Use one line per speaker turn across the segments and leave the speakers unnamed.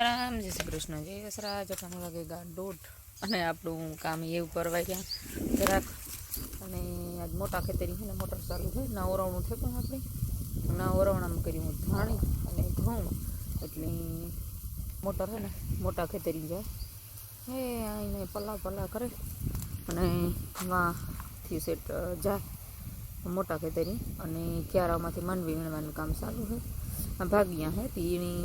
રામ જય શ્રી કૃષ્ણ જય વસરા જઠાને વાગે ગાડોટ અને આપણું કામ એવું કરવા ગયા. જરાક અને આજ મોટા ખેતરી છે ને, મોટર ચાલુ છે. ના ઓરવણું છે પણ આપણે. ના ઓરવણામાં કર્યું ધાણી અને ઘઉં. એટલે મોટર છે ને, મોટા ખેતરી જાય. એ અહીંને પલ્લા પલ્લા કરે અને વાથી સેટ જાય મોટા ખેતરી. અને ક્યારામાંથી માનવી વીણવાનું કામ ચાલુ છે. ભાગ્યા હે પીણી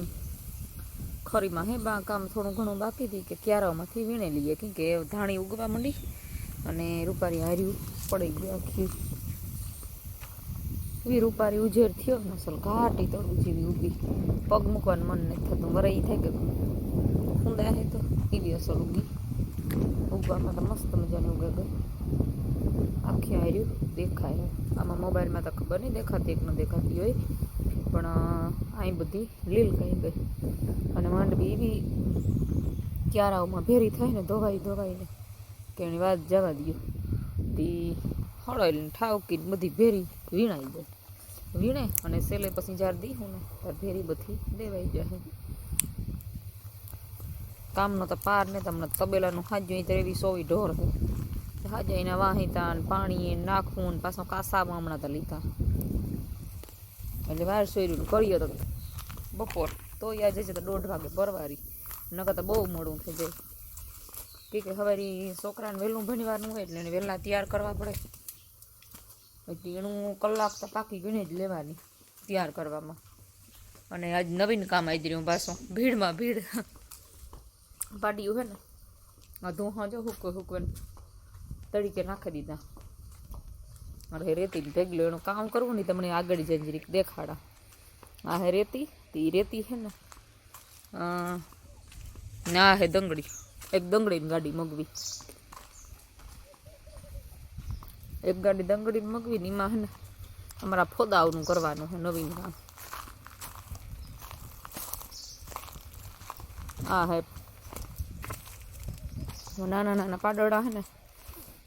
ખરીમાં હે બા, કામ થોડું ઘણું બાકી હતી કે ક્યારામાંથી વીણે લઈએ. કેમ કે ધાણી ઉગવા માંડી અને રૂપારી હાર્યું પડી ગયું આખી. એવી રૂપારી ઉજેર થયો ને અસલ ઘાટી તળું જેવી ઊભી પગ મૂકવાનું મન નથી થતું મરાઈ થાય કે ઊંડા હે તો એવી અસલ ઉગી. ઉગવામાં તો મસ્ત મજાની ઉગે ગઈ. આખી હાર્યું, દેખાય. આમાં મોબાઈલમાં તો ખબર નહીં દેખાતી એક ન દેખાતી હોય. પણ અહીં બધી લીલ કહી ગઈ અને માંડવી એવી ક્યારાઓમાં ભેરી થાય ને, ધોવાઈ ધોવાઈને કે એની વાત જવા દો તી હળાઈને ઠાવકી બધી ભેરી વીણાઈ જાય. વીણે અને સેલે પછી જ્યારે દીધું ને, ત્યારે ભેરી બધી દેવાઈ જાય. કામનો તો પાર ને, તમને તબેલાનું હાજ્યું તો એવી સોવી ઢોર છે હાજાઈને વાહિતા ને પાણી નાખવું ને પાછો કાસામાં હમણાં તો લીધા. એટલે વાર સોયરું કરીએ તો બપોર, તો યાદ જશે તો દોઢ વાગે પરવારી નકર તો બહુ મોડું થઈ જાય. કે કે હવે છોકરાને વહેલું ભણવાનું હોય એટલે એને વહેલા તૈયાર કરવા પડે. એટલે એનું કલાક તો પાકી ગણી જ લેવાની તૈયાર કરવામાં. અને આજ નવીન કામ આવી રહ્યું પાછું, ભીડમાં ભીડ. પાડ્યું હે ને, આ ધોહા જો હુકો હુકો તડીકે નાખી દીધા. અરે રેતી ભેગલો, એનું કામ કરવું નહીં તમને આગળ જઈને જરીક દેખાડા. આ હે રેતી, તે રેતી છે ને. ના હે દંગડી એક દંગડીની ગાડી મગવી. એક ગાડી દંગડીને મગવી ને એમાં હે ને અમારા ફોદાઓનું કરવાનું છે નવીન કામ. આ હે. નાના નાના પાડોડા હે ને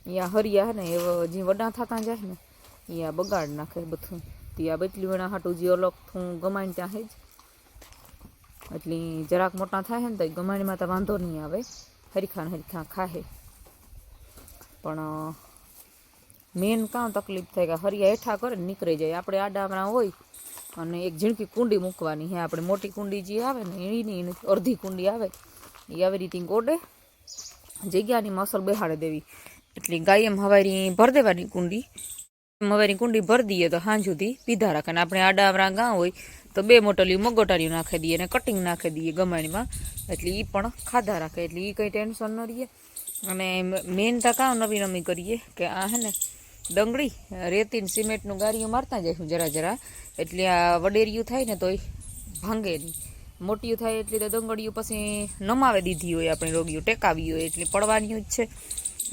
યા હરિયા હે ને, એ જે વડા થતા જાય ને એ આ બગાડ નાખે બધું. તે આ બટલી વેણા હાટું જે અલગ થું ગમાઈને ત્યાં હે જ. એટલે જરાક મોટા થાય છે ને, તો એ ગમાણીમાં તો વાંધો નહીં આવે. હરીખા ને હરીખા ખાહે. પણ મેન કામ તકલીફ થાય કે હરિયા હેઠા કરે ને નીકળી જાય. આપણે આડામણા હોય અને એક ઝીણકી કુંડી મૂકવાની હે. આપણે મોટી કુંડી જે આવે ને એની એની અડધી કુંડી આવે. એ આવી રીતે ગોડે જગ્યાની મસલ બેહાડી દેવી. એટલે એમ હવારી ભર દેવાની કુંડી. હવારી કુંડી ભરી દઈએ તો હાં સુધી પીધા રાખે. અને આપણે આડાવરા ગાં હોય તો બે મોટલીઓ મગોટારીઓ નાખી દઈએ અને કટિંગ નાખી દઈએ ગમાણીમાં. એટલે એ પણ ખાધા રાખે. એટલે એ કંઈ ટેન્શન ન રહીએ. અને મેન તો કાં નવી નવી કરીએ કે આ હે ને ડંગળી રેતી ને સિમેન્ટનું ગાડીઓ મારતા જઈશું જરા જરા. એટલે આ વડેરિયું થાય ને તોય ભાંગે નહીં. મોટીયું થાય એટલે તો ડંગળીઓ પછી નમાવી દીધી હોય આપણે રોગીઓ, ટેકાવી હોય એટલે પડવાની જ છે.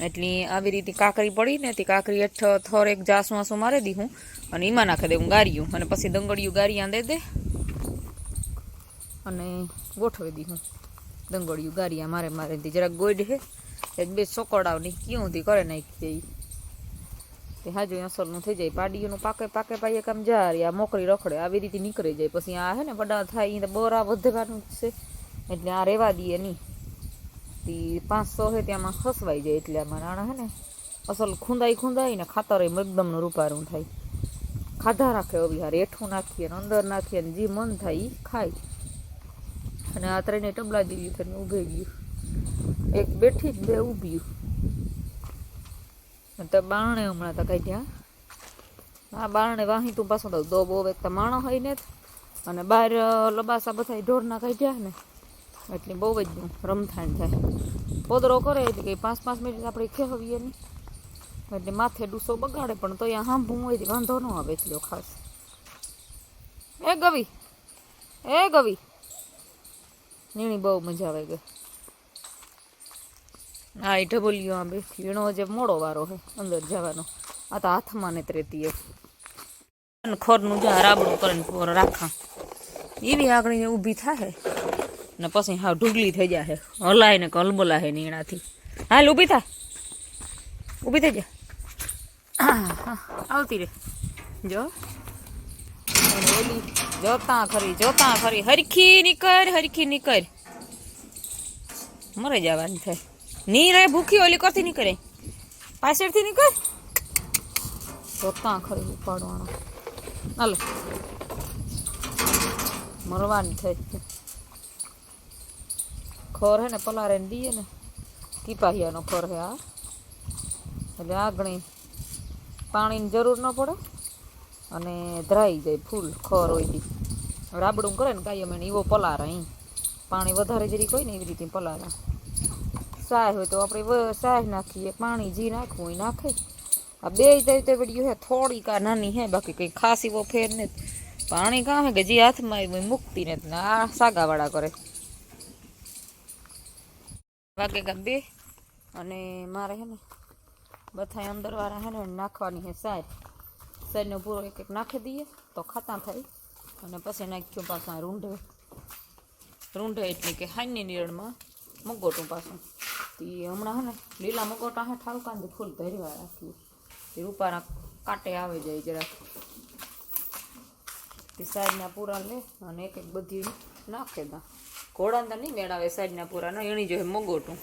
એટલે આવી રીતે કાકરી પડી ને તે કાકરી હેઠ થોર એક જાસું આસું મારી દીધું અને એમાં નાખી દેવું ગારિયું અને પછી દંગળિયું ગારિયા દે દે અને ગોઠવી દીધું દંગળિયું ગારિયા મારે મારે દી. જરાક ગોઈડ હે. એ બે સોકડાવની ક્યું હતી કરે નાખી દઈ તે હાજુ અસરનું થઈ જાય. પાડીઓનું પાકે પાકે પાઈએ કામ જાય આ મોકરી રખડે. આવી રીતે નીકળી જાય. પછી આ હે ને બડા થાય. તો બોરા વધવાનું છે. એટલે આ રેવા દઈએ નહીં. તી પાંચસો છે ત્યાંમાં ખસવાઈ જાય એટલે આમાં નાણાં હે ને, અસલ ખૂંદાઈ ખૂંદાઈ ને ખાતર એમ એકદમનું રૂપારું થાય. ખાધા રાખે હવે હારે હેઠું નાખીએ ને અંદર નાખીએ ને જે મન થાય એ ખાય. અને આ ત્રણે ટબલા જેવી થઈને ઊભે ગયું. એક બેઠી જ બે ઊભ્યું તો બારણે હમણાં તો કાઢ્યા આ બારણે વાહી તું પાછો તો દો બહુ એક તો માણસ હોય ને. અને બહાર લબાસા બધા ઢોરના કાઢ્યા ને. એટલે બહુ જ રમથાણ થાય. પોદરો કરે એટલે કંઈ પાંચ પાંચ મિનિટ આપણે ખેહવીએ નહીં. એટલે માથે ડૂસો બગાડે, પણ તો અહીંયા હાંભું હોય વાંધો ન આવે એટલો ખાસ. એ ગવી એ ગવી. નીણી બહુ મજા આવે ગઈ. હા એ ઢબલિયો આ બેઠી એનો જે મોડો વારો હે અંદર જવાનો. આ તો હાથમાં ને ત્રેતી ખરનું જ્યાં રાબડું કરીને રાખા. એવી આગળ ઊભી થાય. ને પછી હા ઢુગલી થઈ જાય હલાય ને કલબલા હે નીણાથી. હાલ ઊભી થા. ઊભી થઈ જા. આવતી રે. જો. ઓલી જોતા ખરી જોતા ખરી. હરખી નીકળ હરખી નીકળ. મરે જવાની થાય. ની રે ભૂખી ઓલી કરતી નીકળે? પાછળથી નીકળે? જોતા ખરી ઉપાડવાનો. હાલો. મરવાની થઈ ખોર હે ને પલારે ને દઈએ ને ટીપાહિયાનો ખોર હે આ. એટલે આગણી પાણીની જરૂર ન પડે અને ધરાઈ જાય ફૂલ ખોર હોય રાબડું કરે ને કાંઈ અમે એવો પલાર અહીં. પાણી વધારે જરી કોઈ ને એવી રીતે પલારા સાય હોય તો આપણે સાય નાખીએ, પાણી જી નાખવું હોય, નાખે. આ બે તો વળી હે થોડીક આ નાની હે, બાકી કંઈ ખાસ એવો ફેર ને પાણી કાં હે કે જે હાથમાં મૂકતી ને આ સાગાવાળા કરે. વાગે કા બે અને મારે હે ને બધા અંદર વાળા હે ને નાખવાની હે સાય સાયનો પૂરો એક એક નાખી દઈએ તો ખાતા થાય અને પછી નાખ્યું પાછું આ રૂંઢે. રૂંઢે એટલે કે હાઈની નિરણમાં મગોટું પાછું. તે હમણાં હે ને લીલા મગોટા હે ઠાવકાંથી ફૂલ ધરવા રાખ્યું તે રૂપાના કાંટે આવે જાય જરાક. તે સાઈડના પૂરા લે અને એક એક બધી નાખે દા. ઘોડાને નહીં મેળાવે સાઈડના પૂરા ન એની જોઈએ મગોટું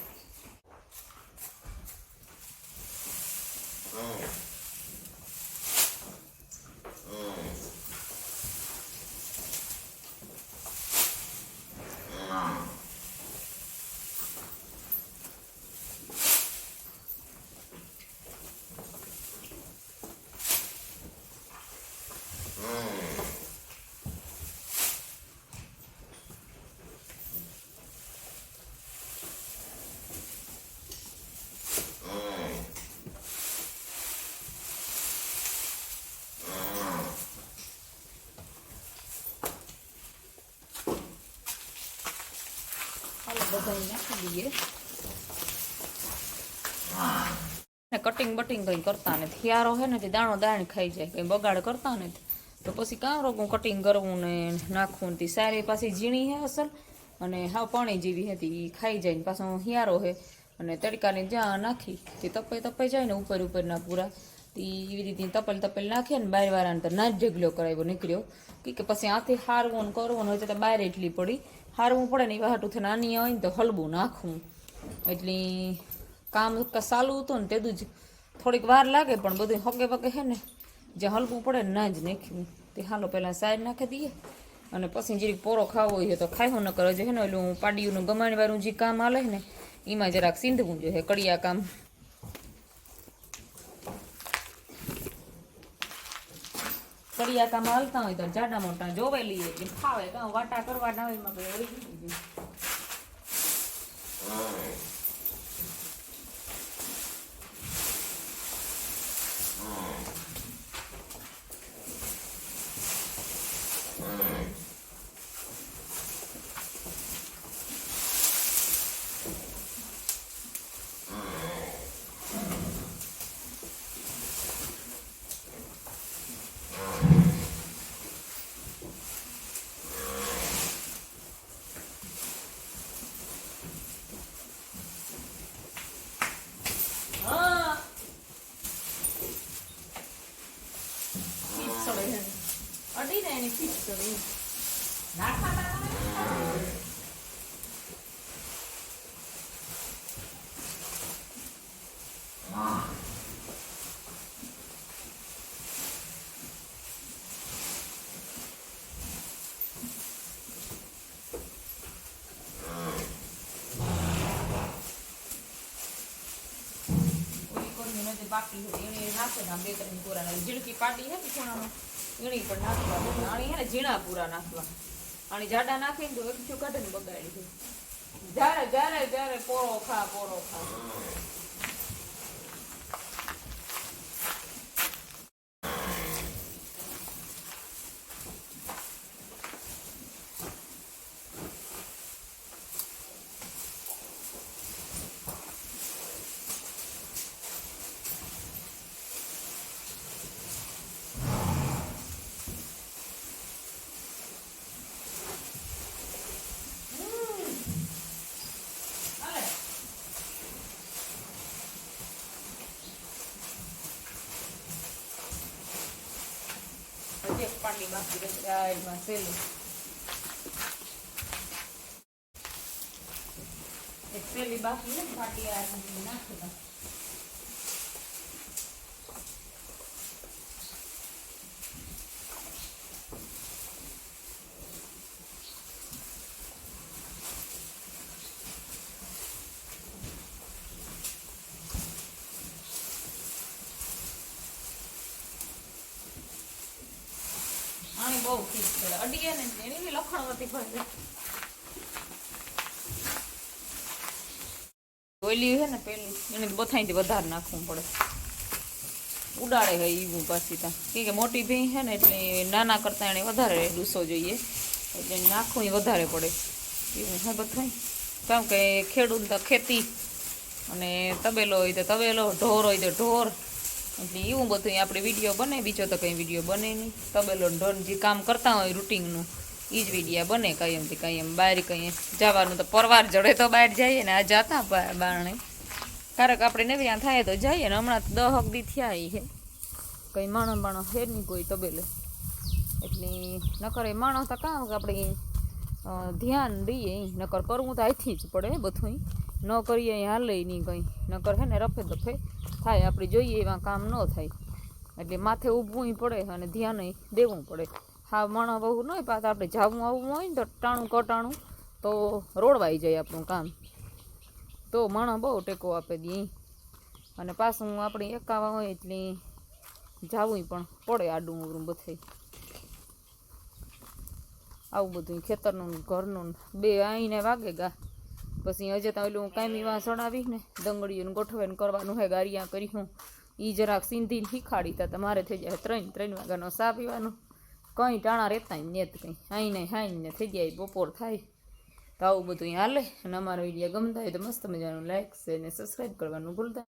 હાલો બધા નાખી દઈએ કટિંગ બટિંગ કંઈ કરતા નથી. હિયારો હે ને તે દાણો દાણ ખાઈ જાય, કંઈ બગાડ કરતા નથી. તો પછી કાં રોગું કટિંગ કરવું ને નાખવું તે. સારી પાછી ઝીણી હે અસલ. અને હા પાણી જેવી હતી એ ખાઈ જાય ને પાછો હિયારો હે અને તડકાની જ્યાં નાખી, તે તપાઈ તપાઈ જાય ને ઉપર ઉપરના પૂરા. એવી રીતે તપેલ તપેલ નાખે ને બાર વાળાને તો ના જ ઢગલો કરાવ્યો, નીકળ્યો. કે પછી આથી હારવું કરવું હોય તો બહાર એટલી પડી. હારવું પડે ને એવા હાટું થઈને નાની હોય ને તો હલવું નાખવું એટલે કામ ચાલુ હતું ને તેદું જ થોડીક વાર લાગે પણ બધું હગે વગે હે ને, જે હલવું પડે ને ના જ નાખ્યું. તે હાલો પહેલાં સાઈડ નાખી દઈએ અને પછી જરીક પોરો ખાવો હોય તો ખાયો ન કરે છે હે ને ઓલું પાડીયું ગમાણી વાળું જે કામ હાલે ને, એમાં જરાક સીંધવું જોઈએ, કડિયા કામ. કડિયા કામ હાલતા હોય તો જાડા મોટા જોવે લઈએ જે ફાવે કાં વાટા કરવાના હોય એમાં કંઈ હોય નહીં. હા ફીટ સડે છે અડી ને એને ફીટ નજર બાકી હોય, એને નાખે ને બે ત્રણ ગોરા. ઝીણકી પાટી હે ને એની પણ નાખવા આણી હે ને ઝીણા પૂરા નાખવા. આણી જાડા નાખીને તો એકઠું કાઢે ને બગાડી દે. જારે જ્યારે જારે, પોળો ખા પોળો ખા હાલે પાટલી બાકી એમાં સેલી એક પેલી બાકી નાખી ઉડાડે ઈવું પાછી ત્યાં. કે મોટી ભીં છે ને એટલે નાના કરતાં એને વધારે ડૂસો જોઈએ. એટલે નાખવું વધારે પડે. એવું હે બધું કારણ કે ખેડૂત ખેતી અને તબેલો હોય તો તબેલો, ઢોર હોય તો ઢોર. એટલે એવું બધું આપણે વીડિયો બને, બીજો તો કંઈ વીડિયો બને નહીં. તબેલો ઢોન જે કામ કરતા હોય રૂટિનનું એ જ વિડીયા બને કાયમથી કાયમ બહાર કંઈ જવાનું તો પરવાર જડે તો બહાર જઈએ ને, આ જતા બારણે બારણે. કે આપણે નવી થાય તો જઈએ ને, હમણાં તો દહક દી થયા છે કંઈ માણસ માણસ હે નહીં કોઈ તબેલે. એટલે નકર એ માણસ તો કામ આપણે ધ્યાન દઈએ. નકર કરવું તો અહીંથી જ પડે બધું ન કરીએ, અહીં હાલે નહીં કંઈ. નકર હે ને રફે દફે થાય, આપણે જોઈએ એવા કામ ન થાય. એટલે માથે ઊભવું પડે અને ધ્યાન દેવું પડે. હા, માણસ બહુ ન હોય, પાછા આપણે જાવું આવવું હોય ને તો ટાણું કટાણું તો રોડવાઈ જાય આપણું કામ. તો માણસ બહુ ટેકો આપે દે. અને પાછું આપણે એકાવા હોય એટલે જાવું પણ પડે આડું અવરું બધે. આવું બધું ખેતરનું ઘરનું બે આઈને વાગે ગા. પછી હજે તો ઓલું કાયમી વાં આવીશ ને દંગળીઓને ગોઠવેને કરવાનું હે ગારિયા કરી હું. એ જરાક સિંધીને શીખાડી તા તમારે થઈ જાય ત્રણ ત્રણ વાગ્યાનો સા પીવાનું. કંઈ ટાણા રહેતા ને જ કંઈ. આઈને હાઈને થઈ જાય બપોર થાય. તો આવું બધું હાલે. અને અમારો વીડિયો ગમતા હોય તો મસ્ત મજાનું લાઈક શેર ને સબસ્ક્રાઈબ કરવાનું ભૂલતા